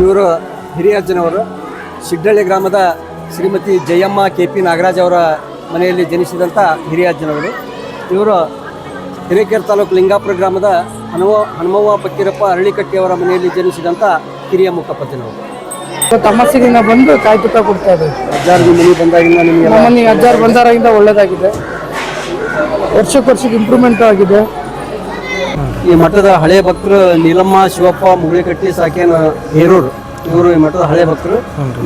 ಇವರು ಹಿರಿಯಜ್ಜನವರು ಸಿಡ್ಡಳ್ಳಿ ಗ್ರಾಮದ ಶ್ರೀಮತಿ ಜಯಮ್ಮ ಕೆ ಪಿ ನಾಗರಾಜ್ ಅವರ ಮನೆಯಲ್ಲಿ ಜನಿಸಿದಂಥ ಹಿರಿಯರ್ಜನವರು ಇವರು ಹಿರೇಕೆರೆ ತಾಲೂಕು ಲಿಂಗಾಪುರ ಗ್ರಾಮದ ಹನುಮ ಹನುಮವ್ವ ಅರಳಿಕಟ್ಟಿ ಅರಳಿಕಟ್ಟಿಯವರ ಮನೆಯಲ್ಲಿ ಜನಿಸಿದಂಥ ಹಿರಿಯ ಮುಖಪತಿನವರು ತಮ್ಮಸಿಗಿನ ಬಂದು ಕಾಯಿ ತುತ್ತ ಕೊಡ್ತಾ ಇದ್ದಾರೆ ಅಜ್ಜಾರ್ದು ಮನೆ ಬಂದಾಗಿಂದ ನಿಮಗೆ ಮನೆ ಅಜ್ಜಾರು ಬಂದಾರಾಗಿಂದ ಒಳ್ಳೆಯದಾಗಿದೆ ವರ್ಷಕ್ಕೆ ವರ್ಷಕ್ಕೆ ಇಂಪ್ರೂವ್ಮೆಂಟ್ ಆಗಿದೆ. ಈ ಮಠದ ಹಳೆ ಭಕ್ತರು ನೀಲಮ್ಮ ಶಿವಪ್ಪ ಮುಗುಳಿಕಟ್ಟಿ ಸಾಕೇನ ಹೇರೂರು ಇವರು ಈ ಮಠದ ಹಳೆ ಭಕ್ತರು.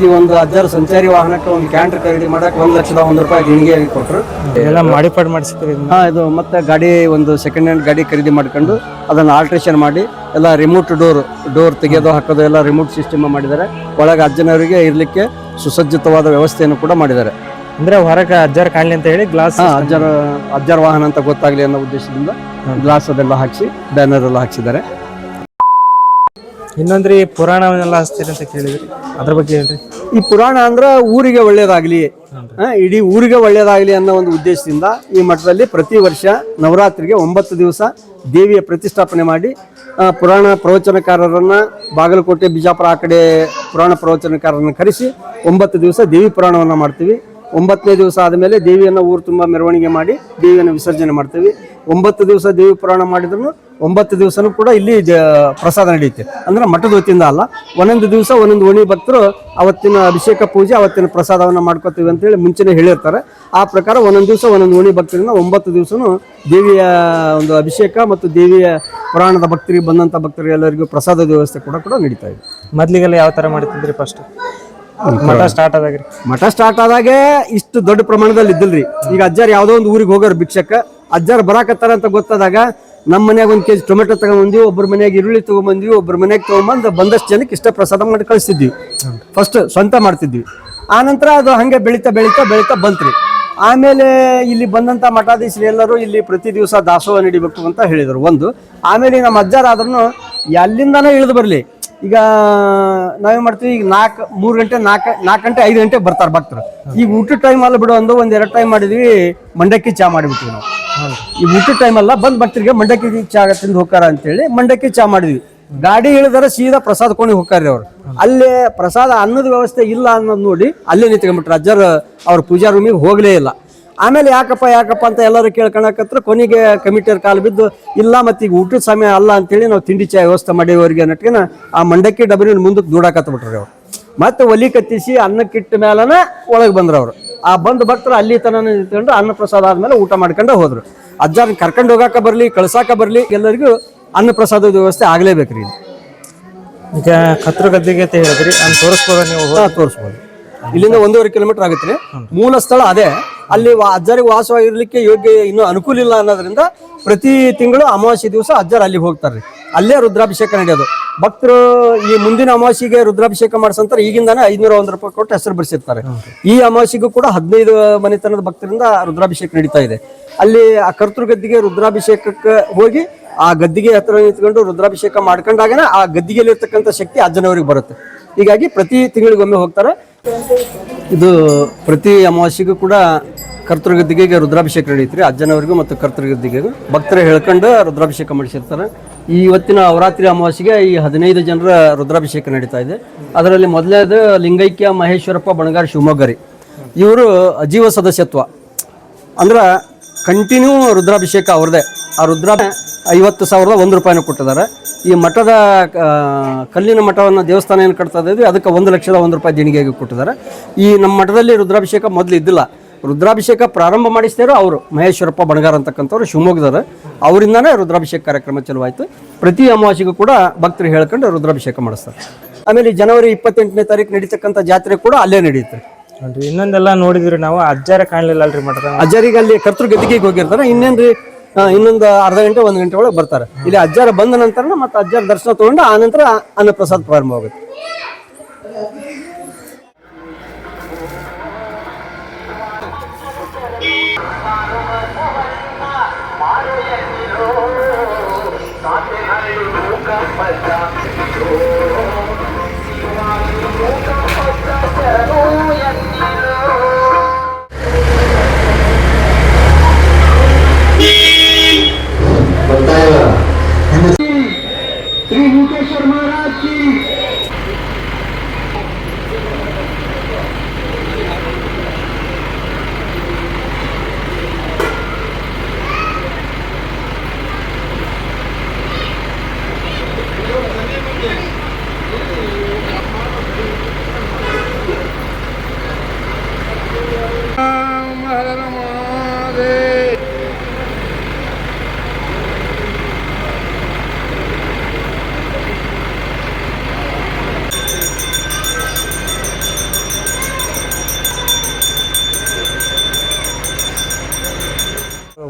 ಈ ಒಂದು ಅಜ್ಜಾರು ಸಂಚಾರಿ ವಾಹನಕ್ಕೆ ಒಂದು ಕ್ಯಾಂಟರ್ ಖರೀದಿ ಮಾಡಕ್ಕೆ ಒಂದು ಲಕ್ಷದ ಒಂದು ರೂಪಾಯಿ ದೇಣಿಗೆ ಕೊಟ್ಟರು ಎಲ್ಲ ಮಾಡಿಫೈಡ್ ಮಾಡಿಸ್ತೀವಿ ಹಾ ಇದು ಮತ್ತೆ ಗಾಡಿ ಒಂದು ಸೆಕೆಂಡ್ ಹ್ಯಾಂಡ್ ಗಾಡಿ ಖರೀದಿ ಮಾಡ್ಕೊಂಡು ಅದನ್ನು ಆಲ್ಟ್ರೇಷನ್ ಮಾಡಿ ಎಲ್ಲ ರಿಮೋಟ್ ಡೋರ್ ಡೋರ್ ತೆಗೆಯೋದು ಹಾಕೋದು ಎಲ್ಲ ರಿಮೋಟ್ ಸಿಸ್ಟಮ್ ಮಾಡಿದ್ದಾರೆ. ಒಳಗೆ ಅಜ್ಜನವರಿಗೆ ಇರಲಿಕ್ಕೆ ಸುಸಜ್ಜಿತವಾದ ವ್ಯವಸ್ಥೆಯನ್ನು ಕೂಡ ಮಾಡಿದ್ದಾರೆ. ಅಂದ್ರೆ ಹೊರಗೆ ಅಜ್ಜರ್ ಕಾಣಲಿ ಅಂತ ಹೇಳಿ ಗ್ಲಾಸ್ ಅಜ್ಜರ್ ಅಜ್ಜರ ವಾಹನ ಅಂತ ಗೊತ್ತಾಗ್ಲಿ ಅನ್ನೋ ಉದ್ದೇಶದಿಂದ ಗ್ಲಾಸ್ ಅದೆಲ್ಲ ಹಾಕಿಸಿ ಬ್ಯಾನರ್ ಎಲ್ಲ ಹಾಕ್ಸಿದ್ದಾರೆ. ಇನ್ನೊಂದ್ರಿ ಪುರಾಣವನ್ನೆಲ್ಲ ಹಚ್ತೀರಿ ಅಂತ ಕೇಳಿದ್ರಿ. ಅದ್ರ ಬಗ್ಗೆ ಹೇಳ್ರಿ. ಈ ಪುರಾಣ ಅಂದ್ರ ಊರಿಗೆ ಒಳ್ಳೇದಾಗ್ಲಿ. ಆ, ಇಡೀ ಊರಿಗೆ ಒಳ್ಳೇದಾಗ್ಲಿ ಅನ್ನೋ ಒಂದು ಉದ್ದೇಶದಿಂದ ಈ ಮಠದಲ್ಲಿ ಪ್ರತಿ ವರ್ಷ ನವರಾತ್ರಿಗೆ ಒಂಬತ್ತು ದಿವಸ ದೇವಿಯ ಪ್ರತಿಷ್ಠಾಪನೆ ಮಾಡಿ ಆ, ಪುರಾಣ ಪ್ರವಚನಕಾರರನ್ನ ಬಾಗಲಕೋಟೆ ಬಿಜಾಪುರ ಆ ಕಡೆ ಪುರಾಣ ಪ್ರವಚನಕಾರರನ್ನ ಕರೆಸಿ ಒಂಬತ್ತು ದಿವಸ ದೇವಿ ಪುರಾಣವನ್ನ ಮಾಡ್ತೀವಿ. ಒಂಬತ್ತನೇ ದಿವಸ ಆದಮೇಲೆ ದೇವಿಯನ್ನು ಊರು ತುಂಬ ಮೆರವಣಿಗೆ ಮಾಡಿ ದೇವಿಯನ್ನು ವಿಸರ್ಜನೆ ಮಾಡ್ತೀವಿ. ಒಂಬತ್ತು ದಿವಸ ದೇವಿ ಪುರಾಣ ಮಾಡಿದ್ರು ಒಂಬತ್ತು ದಿವಸನೂ ಕೂಡ ಇಲ್ಲಿ ಜ- ಪ್ರಸಾದ ನಡೆಯುತ್ತೆ. ಅಂದ್ರೆ ಮಠದ ವತಿಯಿಂದ ಅಲ್ಲ, ಒಂದೊಂದು ದಿವಸ ಒಂದೊಂದು ಓಣಿ ಭಕ್ತರು ಅವತ್ತಿನ ಅಭಿಷೇಕ ಪೂಜೆ, ಅವತ್ತಿನ ಪ್ರಸಾದವನ್ನು ಮಾಡ್ಕೋತೀವಿ ಅಂತೇಳಿ ಮುಂಚೆನೇ ಹೇಳಿರ್ತಾರೆ. ಆ ಪ್ರಕಾರ ಒಂದೊಂದು ದಿವಸ ಒಂದೊಂದು ಓಣಿ ಭಕ್ತರಿಂದ ಒಂಬತ್ತು ದಿವಸನೂ ದೇವಿಯ ಒಂದು ಅಭಿಷೇಕ ಮತ್ತು ದೇವಿಯ ಪುರಾಣದ ಭಕ್ತರಿಗೆ ಬಂದಂಥ ಭಕ್ತರಿಗೆ ಎಲ್ಲರಿಗೂ ಪ್ರಸಾದದ ವ್ಯವಸ್ಥೆ ಕೂಡ ಕೂಡ ನಡೀತಾ ಇದೆ. ಮೊದಲಿಗೆಲ್ಲ ಯಾವ ಥರ ಮಾಡ್ತಿದ್ರಿ ಫಸ್ಟ್ ಮಠ ಸ್ಟಾರ್ಟ್ ಆದಾಗ್ರಿ ಮಠ ಸ್ಟಾರ್ಟ್ ಆದಾಗೆ ಇಷ್ಟು ದೊಡ್ಡ ಪ್ರಮಾಣದಲ್ಲಿ ಇದ್ದಿಲ್ರಿ. ಈಗ ಅಜ್ಜಾರ್ ಯಾವುದೋ ಒಂದು ಊರಿಗೆ ಹೋಗೋರು ಭಿಕ್ಷಕ ಅಜ್ಜಾರ್ ಬರಾಕತ್ತಾರ ಅಂತ ಗೊತ್ತಾದಾಗ ನಮ್ಮ ಮನ್ಯಾಗ ಒಂದು ಕೆಜಿ ಟೊಮೆಟೊ ತಗೊಂಬಂದ್ವಿ ಒಬ್ಬರ ಮನ್ಯಾಗ ಈರುಳ್ಳಿ ತಗೊಂಬಂದ್ವಿ ಒಬ್ಬರ ಮನ್ಯಾಗ ತಗೊಂಬಂದು ಬಂದಷ್ಟು ಜನಕ್ಕೆ ಇಷ್ಟ ಪ್ರಸಾದ ಮಾಡಿ ಕಳಿಸ್ತಿದ್ವಿ ಫಸ್ಟ್ ಸ್ವಂತ ಮಾಡ್ತಿದ್ವಿ. ಆನಂತರ ಅದು ಹಂಗೆ ಬೆಳೀತಾ ಬೆಳೀತಾ ಬೆಳೀತಾ ಬಂತ್ರಿ. ಆಮೇಲೆ ಇಲ್ಲಿ ಬಂದಂತ ಮಠಾಧೀಶರು ಎಲ್ಲರೂ ಇಲ್ಲಿ ಪ್ರತಿ ದಿವಸ ದಾಸೋಹ ನಡಿಬೇಕು ಅಂತ ಹೇಳಿದರು. ಒಂದು ಆಮೇಲೆ ನಮ್ಮ ಅಜ್ಜಾರಾದ್ರೂ ಎಲ್ಲಿಂದಾನೇ ಇಳಿದು ಬರಲಿ. ಈಗ ನಾವೇನ್ ಮಾಡ್ತೀವಿ ಈಗ ನಾಲ್ಕು ಮೂರು ಗಂಟೆ ನಾಲ್ಕು ನಾಲ್ಕು ಗಂಟೆ ಐದು ಗಂಟೆ ಬರ್ತಾರೆ ಭಕ್ತರು. ಈಗ ಊಟದ ಟೈಮ್ ಅಲ್ಲ ಬಿಡು ಒಂದು ಒಂದ್ ಎರಡು ಟೈಮ್ ಮಾಡಿದ್ವಿ ಮಂಡಕ್ಕಿ ಚಾ ಮಾಡಿಬಿಟ್ವಿ ನಾವು. ಈ ಊಟದ ಟೈಮ್ ಅಲ್ಲ ಬಂದ್ ಭಕ್ತರಿಗೆ ಮಂಡಕ್ಕಿ ಚಾ ತಿಂದು ಹೋಗ್ತಾರ ಅಂತೇಳಿ ಮಂಡಕ್ಕಿ ಚಾ ಮಾಡಿದ್ವಿ. ಗಾಡಿ ಇಳಿದಾರ ಸೀದಾ ಪ್ರಸಾದ ಕೊಂಡು ಹೋಗ್ತಾರ್ರಿ ಅವ್ರು. ಅಲ್ಲೇ ಪ್ರಸಾದ ಅನ್ನದ ವ್ಯವಸ್ಥೆ ಇಲ್ಲ ಅನ್ನೋದು ನೋಡಿ ಅಲ್ಲೇ ನಿಂತ್ಕೊಂಡ್ಬಿಟ್ರು. ಅಜ್ಜರ್ ಅವ್ರ ಪೂಜಾ ರೂಮಿಗೆ ಹೋಗ್ಲೇ ಇಲ್ಲ. ಆಮೇಲೆ ಯಾಕಪ್ಪ ಯಾಕಪ್ಪ ಅಂತ ಎಲ್ಲರೂ ಕೇಳ್ಕೊಳಕತ್ರ ಕೊನೆಗೆ ಕಮಿಟಿಯರ್ ಕಾಲು ಬಿದ್ದು ಇಲ್ಲ ಮತ್ತೆ ಈಗ ಊಟದ ಸಮಯ ಅಲ್ಲ ಅಂತೇಳಿ ನಾವು ತಿಂಡಿ ಚಾಯ್ ವ್ಯವಸ್ಥೆ ಮಾಡಿವರಿಗೆ ನಟ್ಕಿನ ಆ ಮಂಡಕ್ಕಿ ಡಬರಿ ಮುಂದಕ್ಕೆ ದೂಡಾಕತ್ಬಿಟ್ರಿ ಅವ್ರು. ಮತ್ತೆ ಒಲಿ ಕತ್ತಿಸಿ ಅನ್ನಕ್ಕಿಟ್ಟ ಮೇಲನ ಒಳಗೆ ಬಂದ್ರು ಅವರು. ಆ ಬಂದು ಭಕ್ತರು ಅಲ್ಲಿ ತನ ನಿಂತ್ಕೊಂಡು ಅನ್ನ ಪ್ರಸಾದ ಆದ್ಮೇಲೆ ಊಟ ಮಾಡ್ಕೊಂಡು ಹೋದ್ರು. ಅಜ್ಜಾರ್ ಕರ್ಕೊಂಡು ಹೋಗಾಕ ಬರಲಿ ಕಳ್ಸಾಕ ಬರಲಿ ಎಲ್ಲರಿಗೂ ಅನ್ನ ಪ್ರಸಾದದ ವ್ಯವಸ್ಥೆ ಆಗಲೇಬೇಕು ರೀ ಈಗ ಕತ್ರ ಗದ್ದಿಗೆ ಅಂತ ಹೇಳಿದ್ರಿ ಅಲ್ಲಿ ತೋರಿಸ್ಬೋದ ನೀವು? ತೋರಿಸ್ಬೋದು. ಇಲ್ಲಿಂದ ಒಂದೂವರೆ ಕಿಲೋಮೀಟರ್ ಆಗುತ್ತೆ ಮೂಲ ಸ್ಥಳ ಅದೇ. ಅಲ್ಲಿ ಅಜ್ಜರಿಗೆ ವಾಸವಾಗಿರ್ಲಿಕ್ಕೆ ಯೋಗ್ಯ ಇನ್ನು ಅನುಕೂಲ ಇಲ್ಲ ಅನ್ನೋದ್ರಿಂದ ಪ್ರತಿ ತಿಂಗಳು ಅಮಾವಾಸ್ಯೆ ದಿವಸ ಅಜ್ಜರು ಅಲ್ಲಿಗೆ ಹೋಗ್ತಾರ್ರಿ. ಅಲ್ಲೇ ರುದ್ರಾಭಿಷೇಕ ನಡೆಯೋದು. ಭಕ್ತರು ಈ ಮುಂದಿನ ಅಮಾವಾಸ್ಯೆಗೆ ರುದ್ರಾಭಿಷೇಕ ಮಾಡಿಸಂತಾರೆ ಈಗಿಂದಾನೆ ಐದ್ನೂರ ಒಂದ್ ರೂಪಾಯಿ ಕೊಟ್ಟು ಹೆಸರು ಬರ್ಸಿರ್ತಾರೆ. ಈ ಅಮಾವಾಸ್ಯೆಗೂ ಕೂಡ ಹದಿನೈದು ಮನೆತನದ ಭಕ್ತರಿಂದ ರುದ್ರಾಭಿಷೇಕ ನಡೀತಾ ಇದೆ. ಅಲ್ಲಿ ಆ ಕರ್ತೃ ಗದ್ದಿಗೆ ರುದ್ರಾಭಿಷೇಕಕ್ಕೆ ಹೋಗಿ ಆ ಗದ್ದಿಗೆ ಹತ್ರ ನಿಂತ್ಕೊಂಡು ರುದ್ರಾಭಿಷೇಕ ಮಾಡ್ಕೊಂಡಾಗನ ಆ ಗದ್ದಿಗೆಯಲ್ಲಿರ್ತಕ್ಕಂಥ ಶಕ್ತಿ ಅಜ್ಜನವರಿಗೆ ಬರುತ್ತೆ. ಹೀಗಾಗಿ ಪ್ರತಿ ತಿಂಗಳಿಗೊಮ್ಮೆ ಹೋಗ್ತಾರೆ. ಇದು ಪ್ರತಿ ಅಮಾವಾಸ್ಯೆಗೂ ಕೂಡ ಕರ್ತೃಗದ್ದಿಗೆಗೆ ರುದ್ರಾಭಿಷೇಕ ನಡೆಯುತ್ತೆ ಅಜ್ಜನವರಿಗೂ ಮತ್ತು ಕರ್ತೃಗದ್ದಿಗೆಗೂ ಭಕ್ತರು ಹೇಳ್ಕೊಂಡು ರುದ್ರಾಭಿಷೇಕ ಮಾಡಿಸಿರ್ತಾರೆ. ಈ ಇವತ್ತಿನ ಅವರಾತ್ರಿ ಅಮಾವಾಸ್ಯೆಗೆ ಈ ಹದಿನೈದು ಜನರ ರುದ್ರಾಭಿಷೇಕ ನಡೀತಾ ಇದೆ. ಅದರಲ್ಲಿ ಮೊದಲನೇದು ಲಿಂಗೈಕ್ಯ, ಮಹೇಶ್ವರಪ್ಪ, ಬಣಗಾರ್, ಶಿವಮೊಗ್ಗರಿ. ಇವರು ಅಜೀವ ಸದಸ್ಯತ್ವ. ಅಂದ್ರೆ ಕಂಟಿನ್ಯೂ ರುದ್ರಾಭಿಷೇಕ ಅವ್ರದೇ ಆ ರುದ್ರ ಐವತ್ತು ಸಾವಿರದ ಒಂದು ರೂಪಾಯಿನ ಕೊಟ್ಟಿದ್ದಾರೆ. ಈ ಮಠದ ಕಲ್ಲಿನ ಮಠವನ್ನು ದೇವಸ್ಥಾನ ಏನು ಕಟ್ತಾ ಇದ್ದೀವಿ, ಅದಕ್ಕೆ ಒಂದು ಲಕ್ಷದ ಒಂದು ರೂಪಾಯಿ ದೇಣಿಗೆಗೆ ಕೊಟ್ಟಿದ್ದಾರೆ. ಈ ನಮ್ಮ ಮಠದಲ್ಲಿ ರುದ್ರಾಭಿಷೇಕ ಮೊದಲು ಇದ್ದಿಲ್ಲ. ರುದ್ರಾಭಿಷೇಕ ಪ್ರಾರಂಭ ಮಾಡಿಸ್ತಾರೋ ಅವರು ಮಹೇಶ್ವರಪ್ಪ ಬಣಗಾರ ಅಂತಕ್ಕಂಥವ್ರು ಶಿವಮೊಗ್ಗದವರು. ಅವರಿಂದನೇ ರುದ್ರಾಭಿಷೇಕ ಕಾರ್ಯಕ್ರಮ ಚಲುವಾಯಿತು. ಪ್ರತಿ ಅಮಾವಾಸ್ಯೆಗೂ ಕೂಡ ಭಕ್ತರು ಹೇಳ್ಕೊಂಡು ರುದ್ರಾಭಿಷೇಕ ಮಾಡಿಸ್ತಾರೆ. ಆಮೇಲೆ ಜನವರಿ ಇಪ್ಪತ್ತೆಂಟನೇ ತಾರೀಕು ನಡೀತಕ್ಕಂಥ ಜಾತ್ರೆ ಕೂಡ ಅಲ್ಲೇ ನಡೆಯುತ್ತೆ. ಇನ್ನೊಂದೆಲ್ಲ ನೋಡಿದ್ರಿ ನಾವು ಅಜ್ಜಾರ ಕಾಣಲಿಲ್ಲ ಅಲ್ರಿ ಮಠದ ಅಜ್ಜಾರಿಗೆ ಅಲ್ಲಿ ಕರ್ತೃ ಗದ್ದಿಗೆಗೆ ಹೋಗಿರ್ತಾರೆ ಇನ್ನೇನ್ರಿ ಇನ್ನೊಂದು ಅರ್ಧ ಗಂಟೆ ಒಂದು ಗಂಟೆ ಒಳಗೆ ಬರ್ತಾರೆ. ಇಲ್ಲಿ ಅಜ್ಜಾರ ಬಂದ ನಂತರ ಮತ್ತೆ ಅಜ್ಜಾರ ದರ್ಶನ ತಗೊಂಡು ಆ ನಂತರ ಅನ್ನಪ್ರಸಾದ ಪ್ರಾರಂಭ ಆಗುತ್ತೆ nunca mais dá certo. Se o nunca mais dá certo,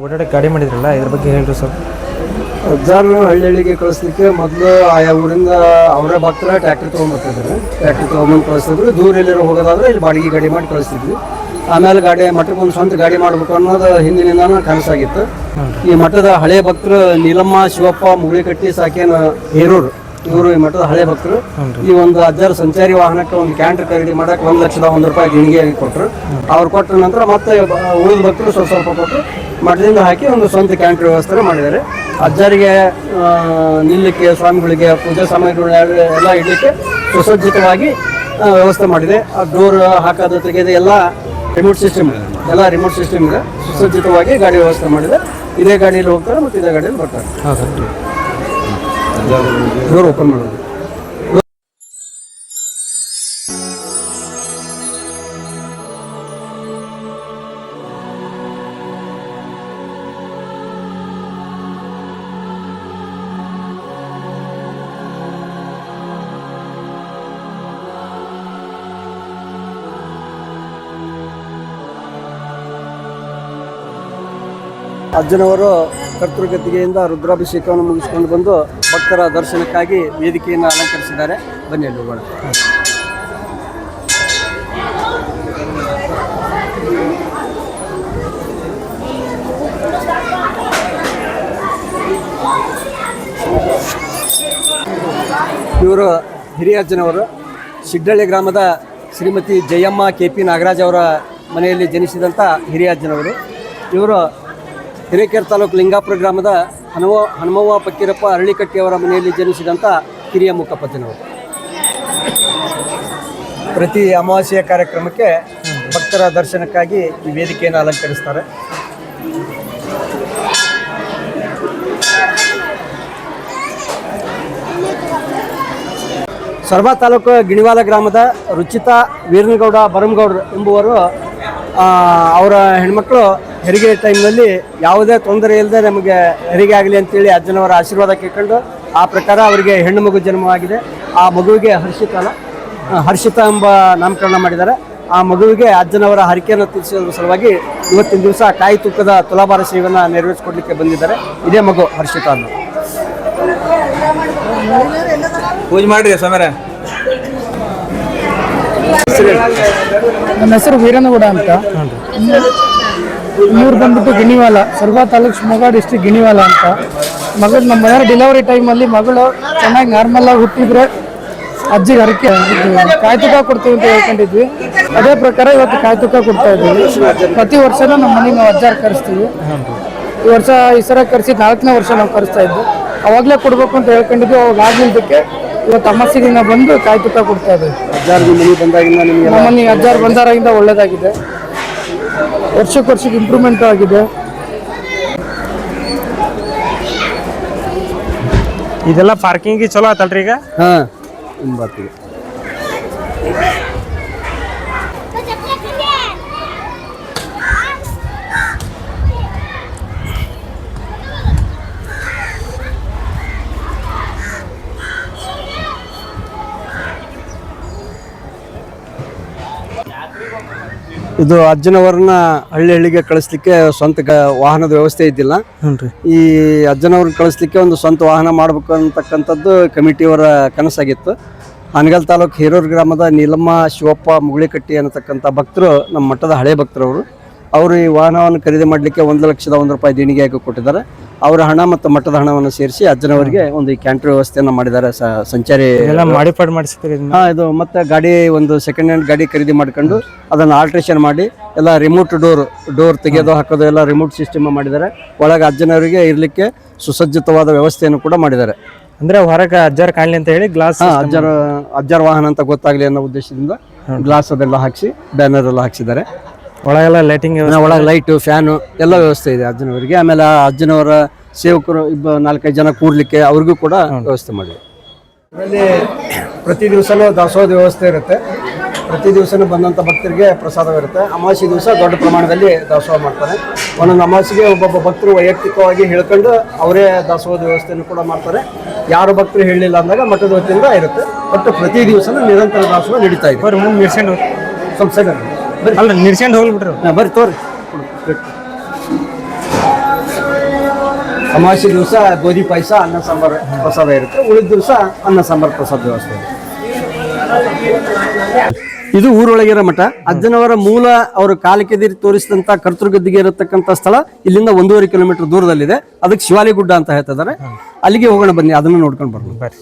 ಓಡಾಡಕ್ಕೆ ಗಾಡಿ ಮಾಡಿದ್ರಲ್ಲ, ಇದ್ರ ಬಗ್ಗೆ ಹೇಳ್ರಿ ಸರ್. ಅಜ್ಜಾರನ್ನ ಹಳ್ಳಿಗೆ ಕಳಿಸ್ಲಿಕ್ಕೆ ಮೊದಲು ಆಯಾ ಊರಿಂದ ಅವರ ಭಕ್ತರ ಟ್ರ್ಯಾಕ್ಟರ್ ತೊಗೊಂಡ್ಬರ್ತಿದ್ರು ಟ್ರ್ಯಾಕ್ಟರ್ ತೊಗೊಂಬಂದು ಕಳಿಸ್ತಿದ್ರು ದೂರ ಎಲ್ಲಿರೋ ಹೋಗೋದಾದ್ರೆ ಇಲ್ಲಿ ಬಾಡಿಗೆ ಗಾಡಿ ಮಾಡಿ ಕಳಿಸ್ತಿದ್ವಿ ಆಮೇಲೆ ಗಾಡಿ, ಮಠಕ್ಕೆ ಒಂದು ಸ್ವಂತ ಗಾಡಿ ಮಾಡ್ಬೇಕು ಅನ್ನೋದು ಹಿಂದಿನಿಂದ ಕನಸಾಗಿತ್ತು. ಈ ಮಠದ ಹಳೆ ಭಕ್ತರು ನೀಲಮ್ಮ, ಶಿವಪ್ಪ ಮುಗುಳಿಕಟ್ಟಿ ಸಾಕೇನ ಹೇರೂರು ಇವರು ಈ ಮಠದ ಹಳೆ ಭಕ್ತರು. ಈ ಒಂದು ಅಜ್ಜರ ಸಂಚಾರಿ ವಾಹನಕ್ಕೆ ಒಂದು ಕ್ಯಾಂಟರ್ ಖರೀದಿ ಮಾಡಕ್ಕೆ ಒಂದು ಲಕ್ಷದ ಒಂದು ರೂಪಾಯಿ ದೇಣಿಗೆಯಾಗಿ ಕೊಟ್ಟರು ಅವ್ರು ಕೊಟ್ಟ ನಂತರ ಮತ್ತೆ ಉಳಿದ ಭಕ್ತರು ಸ್ವಲ್ಪ ಸ್ವಲ್ಪ ಕೊಟ್ಟು ಮಠದಿಂದ ಹಾಕಿ ಒಂದು ಸ್ವಂತ ಕ್ಯಾಂಟರ್ ವ್ಯವಸ್ಥೆ ಮಾಡಿದ್ದಾರೆ. ಅಜ್ಜರಿಗೆ ನಿಲ್ಲಕ್ಕೆ ಸ್ವಾಮಿಗಳಿಗೆ ಪೂಜಾ ಸಾಮಗ್ರಿಗಳು ಎಲ್ಲ ಇಡಲಿಕ್ಕೆ ಸುಸಜ್ಜಿತವಾಗಿ ವ್ಯವಸ್ಥೆ ಮಾಡಿದೆ. ಆ ಡೋರ್ ಹಾಕೋದು ತೆಗೆದು ಎಲ್ಲ ರಿಮೋಟ್ ಸಿಸ್ಟಮ್ ಇದೆ. ಎಲ್ಲ ರಿಮೋಟ್ ಸಿಸ್ಟಮ್ ಇದೆ. ಸುಸಜ್ಜಿತವಾಗಿ ಗಾಡಿ ವ್ಯವಸ್ಥೆ ಮಾಡಿದೆ. ಇದೇ ಗಾಡಿಯಲ್ಲಿ ಹೋಗ್ತಾರೆ ಮತ್ತು ಇದೇ ಗಾಡಿಯಲ್ಲಿ ಬರ್ತಾರೆ. ಡೋರ್ ಓಪನ್ ಮಾಡೋದು. ಅಜ್ಜನವರು ಕರ್ತೃಗತಿಗೆಯಿಂದ ರುದ್ರಾಭಿಷೇಕವನ್ನು ಮುಗಿಸಿಕೊಂಡು ಬಂದು ಭಕ್ತರ ದರ್ಶನಕ್ಕಾಗಿ ವೇದಿಕೆಯನ್ನು ಅಲಂಕರಿಸಿದ್ದಾರೆ. ಬನ್ನಿ ಅಲ್ಲಿ ಹೋಗೋಣ. ಇವರು ಹಿರಿಯ ಅಜ್ಜನವರು ಸಿಡ್ಡಳ್ಳಿ ಗ್ರಾಮದ ಶ್ರೀಮತಿ ಜಯಮ್ಮ ಕೆ ಪಿ ನಾಗರಾಜ್ ಅವರ ಮನೆಯಲ್ಲಿ ಜನಿಸಿದಂಥ ಹಿರಿಯ ಅಜ್ಜನವರು ಇವರು ಹಿರೇಕೆರೆ ತಾಲೂಕು ಲಿಂಗಾಪುರ ಗ್ರಾಮದ ಹನುಮ ಹನುಮವ್ವ ಪಕ್ಕೀರಪ್ಪ ಅರಳಿಕಟ್ಟಿಯವರ ಮನೆಯಲ್ಲಿ ಜನಿಸಿದಂಥ ಕಿರಿಯ ಮುಖಪತಿನವರು ಪ್ರತಿ ಅಮಾವಾಸ್ಯೆಯ ಕಾರ್ಯಕ್ರಮಕ್ಕೆ ಭಕ್ತರ ದರ್ಶನಕ್ಕಾಗಿ ಈ ವೇದಿಕೆಯನ್ನು ಅಲಂಕರಿಸ್ತಾರೆ. ಸೊರಬ ತಾಲೂಕು ಗಿಣಿವಾಲ ಗ್ರಾಮದ ರುಚಿತಾ ವೀರನಗೌಡ ಬರಮಗೌಡ್ರು ಎಂಬುವರು ಅವರ ಹೆಣ್ಮಕ್ಳು ಹೆರಿಗೆ ಟೈಮ್ನಲ್ಲಿ ಯಾವುದೇ ತೊಂದರೆ ಇಲ್ಲದೆ ನಮಗೆ ಹೆರಿಗೆ ಆಗಲಿ ಅಂತೇಳಿ ಅಜ್ಜನವರ ಆಶೀರ್ವಾದ ಕೇಳ್ಕೊಂಡು ಆ ಪ್ರಕಾರ ಅವರಿಗೆ ಹೆಣ್ಣು ಮಗು ಜನ್ಮವಾಗಿದೆ. ಆ ಮಗುವಿಗೆ ಹರ್ಷಿತನ ಹರ್ಷಿತಾ ಎಂಬ ನಾಮಕರಣ ಮಾಡಿದ್ದಾರೆ. ಆ ಮಗುವಿಗೆ ಅಜ್ಜನವರ ಹರಿಕೆಯನ್ನು ತೀರಿಸೋದ್ರ ಸಲುವಾಗಿ ಇವತ್ತಿನ ದಿವಸ ಕಾಯಿ ತುಕ್ಕದ ತುಲಾಭಾರ ಸೇವೆಯನ್ನು ನೆರವೇರಿಸಿಕೊಡ್ಲಿಕ್ಕೆ ಬಂದಿದ್ದಾರೆ. ಇದೇ ಮಗು ಹರ್ಷಿತ ಅನ್ನೋ ಪೂಜೆ ಮಾಡಿರಿ ಸಮರ ನನ್ನ ಹೆಸರು ವೀರನಗೌಡ ಅಂತ. ಇವ್ರು ಬಂದ್ಬಿಟ್ಟು ಗಿಣಿವಾಲ, ಸರ್ವಾ ತಾಲೂಕು ಶಿವಮೊಗ್ಗ ಡಿಸ್ಟ್ರಿಕ್ಟ್ ಗಿಣಿವಾಲ ಅಂತ. ಮಗಳು ನಮ್ಮ ಮನೆಯ ಡೆಲಿವರಿ ಟೈಮಲ್ಲಿ ಮಗಳು ಚೆನ್ನಾಗಿ ನಾರ್ಮಲ್ ಆಗಿ ಹುಟ್ಟಿದ್ರೆ ಅಜ್ಜಿಗೆ ಹರಕೆ ಕಾಯ್ತುಕ ಕಾಯಿ ಕೊಡ್ತೀವಿ ಅಂತ ಹೇಳ್ಕೊಂಡಿದ್ವಿ. ಅದೇ ಪ್ರಕಾರ ಇವತ್ತು ಕಾಯ್ತುಕ ಕೊಡ್ತಾ ಇದ್ದೀವಿ. ಪ್ರತಿ ವರ್ಷನೂ ನಮ್ಮ ಮನೆಗೆ ನಾವು ಅಜ್ಜಾರ್ ಕರೆಸ್ತೀವಿ. ಈ ವರ್ಷ ಈ ಸರ ಕರೆಸಿ ನಾಲ್ಕನೇ ವರ್ಷ ನಾವು ಕರೆಸ್ತಾ ಇದ್ವಿ. ಅವಾಗಲೇ ಕೊಡ್ಬೇಕು ಅಂತ ಹೇಳ್ಕೊಂಡಿದ್ವಿ. ಅವಾಗ ಆಗ್ಲಿದ್ದಕ್ಕೆ ಇವತ್ತು ಅಮಾಸಿಗೆ ದಿನ ಬಂದು ಕಾಯಿ ತುಪ್ಪ ಕೊಡ್ತಾ ಇದೆ ಮನೆಗೆ ಬಂದಾಗಿಂದ ನಿಮಗೆ ನಮ್ಮಲ್ಲಿ ಬಂದಾರಾಗಿಂದ ಒಳ್ಳೇದಾಗಿದೆ. ವರ್ಷಕ್ಕೆ ವರ್ಷಕ್ಕೆ ಇಂಪ್ರೂವ್ಮೆಂಟ್ ಆಗಿದೆ. ಇದೆಲ್ಲ ಪಾರ್ಕಿಂಗ್ ಚಲೋ ಆತಲ್ರಿ ಈಗ? ಹಾಂ ಒಂಬತ್ತಿಗೆ ಇದು ಅಜ್ಜನವರನ್ನ ಹಳ್ಳಿ ಹಳ್ಳಿಗೆ ಕಳಿಸ್ಲಿಕ್ಕೆ ಸ್ವಂತ ಗ- ವಾಹನದ ವ್ಯವಸ್ಥೆ ಇದ್ದಿಲ್ಲ. ಈ ಅಜ್ಜನವ್ರನ್ನ ಕಳಿಸ್ಲಿಕ್ಕೆ ಒಂದು ಸ್ವಂತ ವಾಹನ ಮಾಡಬೇಕು ಅಂತಕ್ಕಂಥದ್ದು ಕಮಿಟಿಯವರ ಕನಸಾಗಿತ್ತು. ಹಾನಗಲ್ ತಾಲೂಕು ಹಿರೂರು ಗ್ರಾಮದ ನೀಲಮ್ಮ ಶಿವಪ್ಪ ಮುಗುಳಿಕಟ್ಟಿ ಅನ್ನತಕ್ಕಂಥ ಭಕ್ತರು ನಮ್ಮ ಮಠದ ಹಳೆ ಭಕ್ತರವರು. ಅವರು ಈ ವಾಹನವನ್ನು ಖರೀದಿ ಮಾಡಲಿಕ್ಕೆ ಒಂದು ಲಕ್ಷದ ಒಂದು ರೂಪಾಯಿ ದೇಣಿಗೆ ಹಾಕಿ ಕೊಟ್ಟಿದ್ದಾರೆ. ಅವರ ಹಣ ಮತ್ತು ಮಠದ ಹಣವನ್ನು ಸೇರಿಸಿ ಅಜ್ಜನವರಿಗೆ ಒಂದು ಈ ಕ್ಯಾಂಟರ್ ವ್ಯವಸ್ಥೆಯನ್ನು ಮಾಡಿದ್ದಾರೆ ಸ ಸಂಚಾರಿ ಎಲ್ಲ ಮಾಡಿಫೈಡ್ ಇದನ್ನ? ಹಾ ಇದು ಮತ್ತೆ ಗಾಡಿ ಒಂದು ಸೆಕೆಂಡ್ ಹ್ಯಾಂಡ್ ಗಾಡಿ ಖರೀದಿ ಮಾಡ್ಕೊಂಡು ಅದನ್ನು ಆಲ್ಟ್ರೇಷನ್ ಮಾಡಿ ಎಲ್ಲ ರಿಮೋಟ್ ಡೋರ್ ಡೋರ್ ತೆಗೆಯೋದು ಹಾಕೋದು ಎಲ್ಲ ರಿಮೋಟ್ ಸಿಸ್ಟಮ್ ಮಾಡಿದ್ದಾರೆ. ಒಳಗೆ ಅಜ್ಜನವರಿಗೆ ಇರಲಿಕ್ಕೆ ಸುಸಜ್ಜಿತವಾದ ವ್ಯವಸ್ಥೆಯನ್ನು ಕೂಡ ಮಾಡಿದ್ದಾರೆ. ಅಂದ್ರೆ ಹೊರಗೆ ಅಜ್ಜಾರ್ ಕಾಣಲಿ ಅಂತ ಹೇಳಿ ಗ್ಲಾಸ್ ಹಾ ಅಜ್ಜರ ಅಜ್ಜರ ವಾಹನ ಅಂತ ಗೊತ್ತಾಗ್ಲಿ ಅನ್ನೋ ಉದ್ದೇಶದಿಂದ ಗ್ಲಾಸ್ ಅದೆಲ್ಲ ಹಾಕಿಸಿ ಬ್ಯಾನರ್ ಎಲ್ಲ ಹಾಕ್ಸಿದ್ದಾರೆ. ಒಳಗೆಲ್ಲ ಲೈಟಿಂಗ್ ಒಳಗೆ ಲೈಟು ಫ್ಯಾನು ಎಲ್ಲ ವ್ಯವಸ್ಥೆ ಇದೆ ಅಜ್ಜನವರಿಗೆ ಆಮೇಲೆ ಆ ಅಜ್ಜನವರ ಸೇವಕರು ಇಬ್ಬ ನಾಲ್ಕೈದು ಜನ ಕೂಡ್ಲಿಕ್ಕೆ ಅವ್ರಿಗೂ ಕೂಡ ವ್ಯವಸ್ಥೆ ಮಾಡಿದೆ. ಇದರಲ್ಲಿ ಪ್ರತಿ ದಿವಸನೂ ದಾಸೋಹದ ವ್ಯವಸ್ಥೆ ಇರುತ್ತೆ. ಪ್ರತಿ ದಿವಸನೂ ಬಂದಂಥ ಭಕ್ತರಿಗೆ ಪ್ರಸಾದವಿರುತ್ತೆ. ಅಮಾವಾಸ್ಯ ದಿವಸ ದೊಡ್ಡ ಪ್ರಮಾಣದಲ್ಲಿ ದಾಸೋಹ ಮಾಡ್ತಾರೆ. ಒಂದೊಂದು ಅಮಾವಾಸ್ಯೆಗೆ ಒಬ್ಬೊಬ್ಬ ಭಕ್ತರು ವೈಯಕ್ತಿಕವಾಗಿ ಹೇಳ್ಕೊಂಡು ಅವರೇ ದಾಸೋಹದ ವ್ಯವಸ್ಥೆಯನ್ನು ಕೂಡ ಮಾಡ್ತಾರೆ. ಯಾರು ಭಕ್ತರು ಹೇಳಲಿಲ್ಲ ಅಂದಾಗ ಮಠದ ವತಿಯಿಂದ ಇರುತ್ತೆ. ಬಟ್ ಪ್ರತಿ ದಿವಸನೂ ನಿರಂತರ ದಾಸೋಹ ನಡೀತಾ ಇದೆ. ಬರ್ರಿ ಅಲ್ಲ ನಿರ್ಸ್ಕೊಂಡು ಹೋಗ್ಲಿ ಬಿಡ್ರಿ ಬರ್ರಿ ತೋರಿ. ಅಮಾವಾಸ್ಯೆ ದಿವಸ ಗೋಧಿ ಪಾಯಸ ಅನ್ನ ಸಾಂಬಾರ್ ಪ್ರಸಾದ ಇರುತ್ತೆ. ಉಳಿದ ದಿವಸ ಅನ್ನ ಸಾಂಬಾರ್ ಪ್ರಸಾದ ವ್ಯವಸ್ಥೆ ಇದೆ. ಇದು ಊರೊಳಗಿರೋ ಮಠ. ಅಜ್ಜನವರ ಮೂಲ ಅವರು ಕಾಲಕೆದಿರಿ ತೋರಿಸಿದಂತ ಕರ್ತೃಗದ್ದಿಗೆ ಇರತಕ್ಕಂತ ಸ್ಥಳ. ಇಲ್ಲಿಂದ ಒಂದೂವರೆ ಕಿಲೋಮೀಟರ್ ದೂರದಲ್ಲಿದೆ. ಅದಕ್ಕೆ ಶಿವಾಲಿ ಗುಡ್ಡ ಅಂತ ಹೇಳ್ತಿದ್ದಾರೆ ಅಲ್ಲಿಗೆ ಹೋಗೋಣ ಬನ್ನಿ ಅದನ್ನ ನೋಡ್ಕೊಂಡು ಬರ್ಬೋದು. ಬರ್ರಿ.